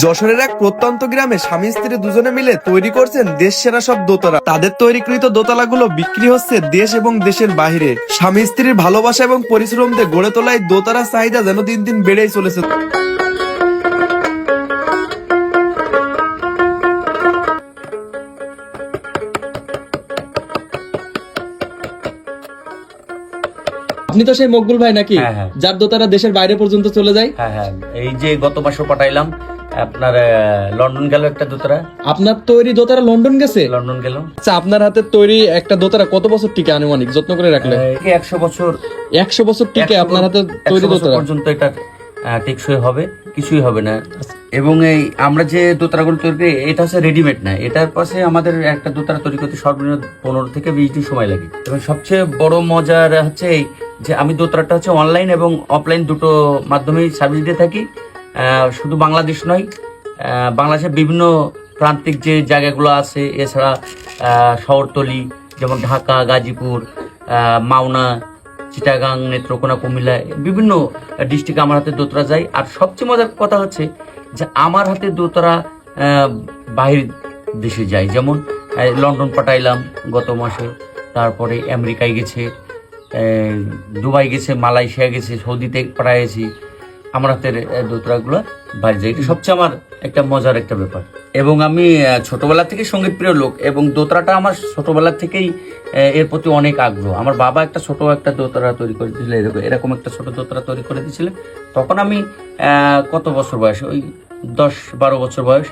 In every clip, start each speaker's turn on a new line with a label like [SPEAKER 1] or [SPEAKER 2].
[SPEAKER 1] যশোরের এক প্রত্যন্ত গ্রামে স্বামী স্ত্রী দুজনে মিলে তৈরি করছেন দেশ সেরা সব দোতলা। তাদের তৈরিকৃত দোতলাগুলো বিক্রি হচ্ছে দেশ এবং দেশের বাইরে স্বামী স্ত্রীর ভালোবাসা এবং পরিশ্রম দিয়ে গড়ে তোলা এই দোতলার চাহিদা যেন দিন দিন বেড়েই চলেছে।
[SPEAKER 2] আপনি তো সেই মকবুল ভাই নাকি?
[SPEAKER 3] হ্যাঁ, হ্যাঁ।
[SPEAKER 2] যার দোতারা দেশের বাইরে পর্যন্ত চলে যায়?
[SPEAKER 3] হ্যাঁ হ্যাঁ। এই যে গত মাসে পাঠাইলাম আপনার লন্ডন গেল একটা দোতরা।
[SPEAKER 2] আপনার তৈরি দোতারা লন্ডন গেছে?
[SPEAKER 3] লন্ডন গেল।
[SPEAKER 2] আচ্ছা আপনার হাতের তৈরি একটা দোতারা কত বছর টিকে আনুমানিক? যত্ন করে রাখলে।
[SPEAKER 3] একশো বছর।
[SPEAKER 2] একশো বছর টিকে আপনার হাতে তৈরি দোতারা।
[SPEAKER 3] পর্যন্ত এটা টেকসই হবে কিছুই হবে না। এবং এই আমরা যে দোতারাগুলো তৈরি করি এটা হচ্ছে রেডিমেড না। এটার পাশে আমাদের একটা দোতারা তৈরি করতে সর্বনিম্ন পনেরো থেকে বিশ দিন সময় লাগে। এবং সবচেয়ে বড় মজার হচ্ছে এই যে আমি দোতারাটা হচ্ছে অনলাইন এবং অফলাইন দুটো মাধ্যমেই সার্ভিস দিয়ে থাকি। শুধু বাংলাদেশ নয় বাংলাদেশের বিভিন্ন প্রান্তিক যে জায়গাগুলো আছে, এছাড়া শহরতলি, যেমন ঢাকা, গাজীপুর মাওনা, চিটাগাং, নেত্রকোনা, কুমিল্লা, বিভিন্ন ডিস্ট্রিক্টে আমার হাতে দোতরা যায়। আর সবচেয়ে মজার কথা হচ্ছে যে আমার হাতে দোতরা বাহির দেশে যায়। যেমন লন্ডন পাঠাইলাম গত মাসে, তারপরে আমেরিকায় গেছে দুবাই গেছে, মালয়েশিয়া গেছে, সৌদিতে পাঠাইছি আমার হাতের দোতরাগুলো বাইরে যায় এটা সবচেয়ে আমার একটা মজার একটা ব্যাপার। এবং আমি ছোটবেলা থেকে সংগীত প্রিয় লোক এবং দোতরাটা আমার ছোটবেলা থেকেই এর প্রতি অনেক আগ্রহ। আমার বাবা একটা ছোট একটা দোতরা তৈরি করে দিয়েছিল, এরকম এরকম একটা ছোট দোতরা তৈরি করে দিয়েছিলেন তখন আমি কত বছর বয়স? ওই দশ বারো বছর বয়স।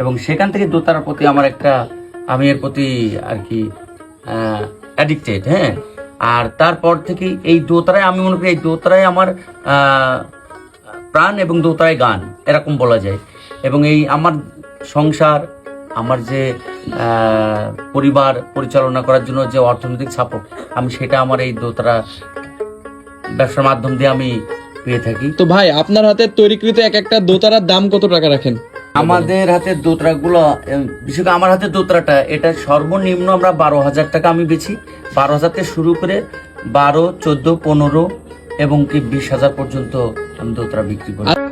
[SPEAKER 3] এবং সেখান থেকে দোতারার প্রতি আমার একটা, আমি এর প্রতি আর কি অ্যাডিক্টেড হ্যাঁ। আর তারপর থেকে এই দোতারায়, আমি মনে করি এই দোতরায় আমার প্রাণ এবং দোতারায় গান এরকম বলা যায়। এবং এই আমার সংসার আমার যে পরিবার পরিচালনা করার জন্য যে অর্থনৈতিক সাপোর্ট আমি সেটা আমার এই দোতারা ব্যবসার মাধ্যম দিয়ে আমি পেয়ে থাকি।
[SPEAKER 2] তো ভাই আপনার হাতের তৈরিকৃত এক একটা দোতারার দাম কত টাকা রাখেন?
[SPEAKER 3] আমাদের হাতে দোতরাগুলো বিশেষ করে আমার হাতে দোতরাটা এটা সর্বনিম্ন আমরা বারো হাজার টাকা আমি বেছি বারো হাজার থেকে শুরু করে বারো চোদ্দ পনেরো এবং কি বিশ হাজার পর্যন্ত আমি দোতরা বিক্রি করি।